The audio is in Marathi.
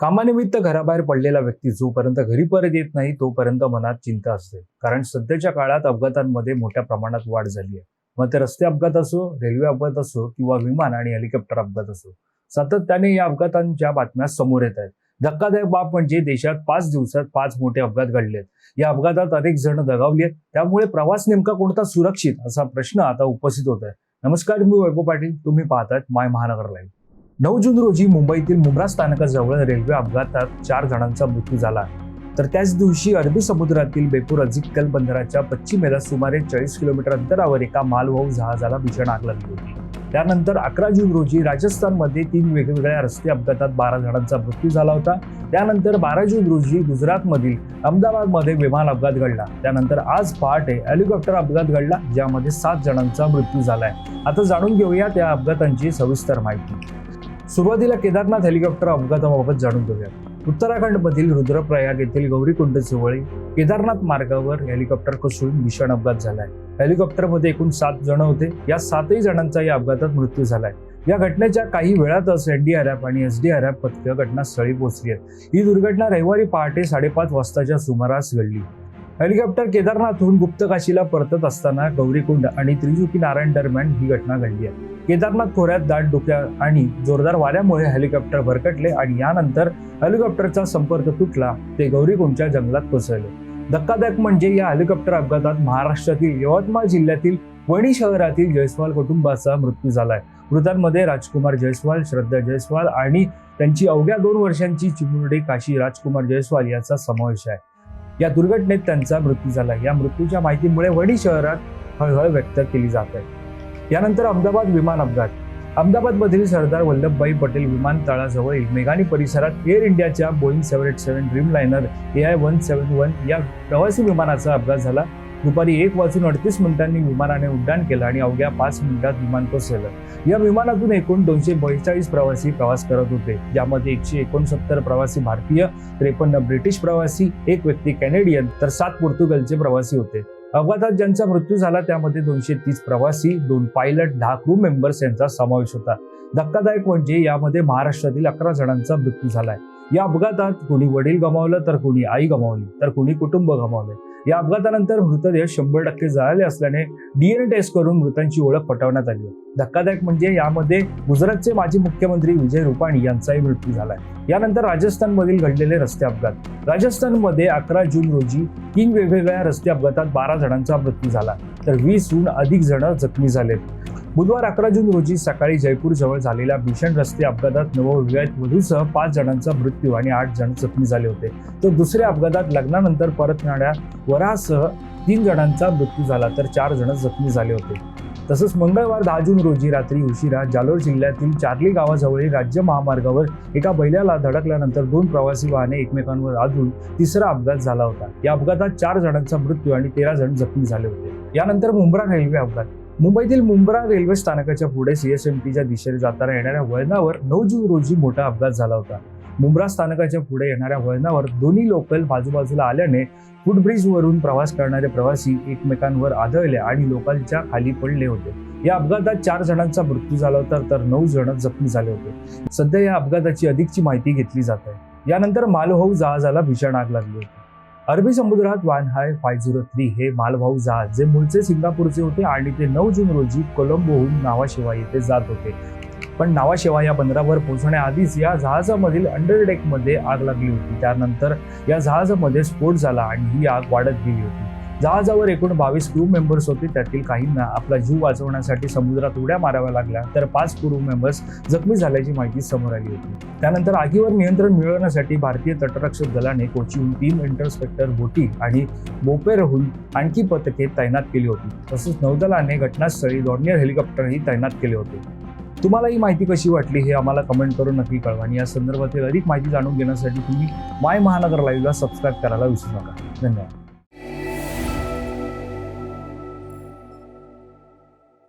कामानिमित्त घराबाहेर पडलेला व्यक्ती जोपर्यंत घरी परत येत नाही तोपर्यंत मनात चिंता असते. कारण सध्याच्या काळात अपघातांमध्ये मोठ्या प्रमाणात वाढ झाली आहे. मग ते रस्ते अपघात असो रेल्वे अपघात असो किंवा विमान आणि हेलिकॉप्टर अपघात असो सातत्याने या अपघातांच्या बातम्या समोर येत आहेत. धक्कादायक बाब म्हणजे देशात पाच दिवसात पाच मोठे अपघात घडले आहेत. या अपघातात अनेक जण दगावली आहेत. त्यामुळे प्रवास नेमका कोणता सुरक्षित असा प्रश्न आता उपस्थित होत आहे. नमस्कार मी वैभव पाटील. तुम्ही पाहतात माय महानगर लाईव्ह. नऊ जून रोजी मुंबईतील मुंब्रा स्थानकाजवळ रेल्वे अपघातात चार जणांचा मृत्यू झाला तर त्याच दिवशी अरबी समुद्रातील बेपूर अजिक्कल बंदराच्या पश्चिमेला सुमारे चाळीस किलोमीटर अंतरावर एका मालवाहू जहाजाला भीषण आग लागली होती. त्यानंतर अकरा जून रोजी राजस्थानमध्ये तीन वेगवेगळ्या रस्ते अपघातात बारा जणांचा मृत्यू झाला होता. त्यानंतर बारा जून रोजी गुजरातमधील अहमदाबादमध्ये विमान अपघात घडला. त्यानंतर आज पहाटे हेलिकॉप्टर अपघात घडला ज्यामध्ये सात जणांचा मृत्यू झालाय. आता जाणून घेऊया त्या अपघातांची सविस्तर माहिती. सुरुवातीला केदारनाथ हेलिकॉप्टर अपघाताबाबत जाणून घेऊया उत्तराखंडमधील रुद्रप्रयाग येथील गौरीकुंड जवळील केदारनाथ मार्गावर हेलिकॉप्टर कोसळून भीषण अपघात झालाय. हेलिकॉप्टरमध्ये एकूण सात जण होते. या सातही जणांचा या अपघातात मृत्यू झालाय. या घटनेच्या काही वेळातच एनडीआरएफ आणि एसडीआरएफ पथकं घटनास्थळी पोहोचली आहेत. ही दुर्घटना रविवारी पहाटे साडेपाच वाजताच्या सुमारास घडली. हेलिकॉप्टर केदारनाथहून गुप्तकाशीला परतत असताना गौरीकुंड आणि त्रिजुकी नारायण दरम्यान ही घटना घडली आहे. केदारनाथ खोऱ्यात दाट डोक्या आणि जोरदार वाऱ्यामुळे हेलिकॉप्टर भरकटले आणि यानंतर हेलिकॉप्टरचा संपर्क तुटला ते गौरीकुंडच्या जंगलात कोसळले. धक्कादायक म्हणजे या हेलिकॉप्टर अपघातात महाराष्ट्रातील यवतमाळ जिल्ह्यातील वणी शहरातील जयस्वाल कुटुंबाचा मृत्यू झालाय. मृतांमध्ये राजकुमार जयस्वाल श्रद्धा जयस्वाल आणि त्यांची अवघ्या दोन वर्षांची चिमुरडी काशी राजकुमार जयस्वाल याचा समावेश आहे. या दुर्घटनेत त्यांचा मृत्यू झाला. या मृत्यूच्या माहितीमुळे वणी शहरात हळहळ व्यक्त केली जात आहे. यानंतर अहमदाबाद विमान अपघात. अहमदाबादमधील सरदार वल्लभभाई पटेल विमानतळाजवळील मेघानी परिसरात एअर इंडियाच्या Boeing seven eight seven Dreamliner A I one seven one या प्रवासी विमानाचा अपघात झाला. दुपारी एक वाजून अडतीस मिनिटांनी विमानाने उड्डाण केलं आणि अवघ्या पाच मिनिटात विमान कोसळलं. या विमानातून एकूण दोनशे बेचाळीस प्रवासी प्रवास करत होते ज्यामध्ये एकशे एकोणसत्तर प्रवासी भारतीय त्रेपन्न ब्रिटिश प्रवासी एक व्यक्ती कॅनेडियन तर सात पोर्तुगलचे प्रवासी होते. अपघातात ज्यांचा मृत्यू झाला त्यामध्ये दोनशे तीस प्रवासी दोन पायलट दहा क्रू मेंबर्स यांचा समावेश होता. धक्कादायक म्हणजे यामध्ये महाराष्ट्रातील अकरा जणांचा मृत्यू झालाय. या अपघातात कोणी वडील गमावलं तर कोणी आई गमावली तर कोणी कुटुंब गमावले या अपघातानंतर मृतदेह शंभर टक्के जळाले असल्याने डीएनए टेस्ट करून मृतांची ओळख पटवण्यात आली धक्कादायक म्हणजे यामध्ये गुजरातचे माजी मुख्यमंत्री विजय रुपाणी यांचाही मृत्यू झालाय. यानंतर राजस्थानमधील घडलेले रस्ते अपघात. राजस्थानमध्ये अकरा जून रोजी तीन वेगवेगळ्या रस्ते अपघातात बारा जणांचा मृत्यू झाला. तर वीसहून अधिक जण जखमी झालेत. बुधवार अकरा जून रोजी सकाळी जयपूर जवळ झालेल्या भीषण रस्ते अपघातात नवविवाहित वधूसह पाच जणांचा मृत्यू आणि आठ जण जखमी झाले होते. तर दुसऱ्या अपघातात लग्नानंतर परतणाऱ्या वरासह तीन जणांचा मृत्यू झाला तर चार जण जखमी झाले होते. तसंच मंगळवार दहा जून रोजी रात्री उशिरा जालोर जिल्ह्यातील चार्ली गावाजवळील राज्य महामार्गावर एका बैलाला धडकल्यानंतर दोन प्रवासी वाहने एकमेकांवर आदळून तिसरा अपघात झाला होता. या अपघातात चार जणांचा मृत्यू आणि तेरा जण जखमी झाले होते. यानंतर मुंब्रा रेल्वे अपघात मुंबईतील मुंब्रा रेल्वे स्थानकाच्या पुढे सीएसएमटीच्या दिशेने जाताना येणाऱ्या वळणावर नऊ जून रोजी मोठा अपघात झाला होता. मुंब्रा स्थानकाच्या पुढे येणाऱ्या वळणावर दोन्ही लोकल बाजूबाजूला आल्याने फुटब्रिजवरून प्रवास करणारे प्रवासी एकमेकांवर आदळले आणि लोकलच्या खाली पडले होते. या अपघातात चार जणांचा मृत्यू झाला होता तर नऊ जण जखमी झाले होते. सध्या या अपघाताची अधिकची माहिती घेतली जात आहे. यानंतर मालवाहू जहाजाला भीषण आग लागली होती. अरबी समुद्रात वानहाय फाय झिरो थ्री हे मालवाहू जहाज जे मूळचे सिंगापूरचे होते आणि ते नऊ जून रोजी कोलंबोहून नावाशिवाय येथे जात होते. पण नावाशिवाय या बंदरावर पोहोचण्याआधीच या जहाजामधील अंडरडेकमध्ये आग लागली होती. त्यानंतर या जहाजामध्ये स्फोट झाला आणि ही आग वाढत गेली होती. जहाजावर एकूण बावीस क्रू मेंबर्स होते. त्यातील काहींना आपला जीव वाचवण्यासाठी समुद्रात उड्या माराव्या लागल्या. तर पाच क्रू मेंबर्स जखमी झाल्याची माहिती समोर आली होती. त्यानंतर आगीवर नियंत्रण मिळवण्यासाठी भारतीय तटरक्षक दलाने कोचीहून तीन इंटरस्पेक्टर बोटी आणि बोपेरहून आणखी पथके तैनात केली होती. तसंच नौदलाने घटनास्थळी डॉर्नियर हेलिकॉप्टरही तैनात केले होते. तुम्हाला ही माहिती कशी वाटली हे आम्हाला कमेंट करून नक्की कळवा आणि या संदर्भातील अधिक माहिती जाणून घेण्यासाठी तुम्ही माय महानगर लाईव्हला सबस्क्राईब करायला विसरू नका. धन्यवाद.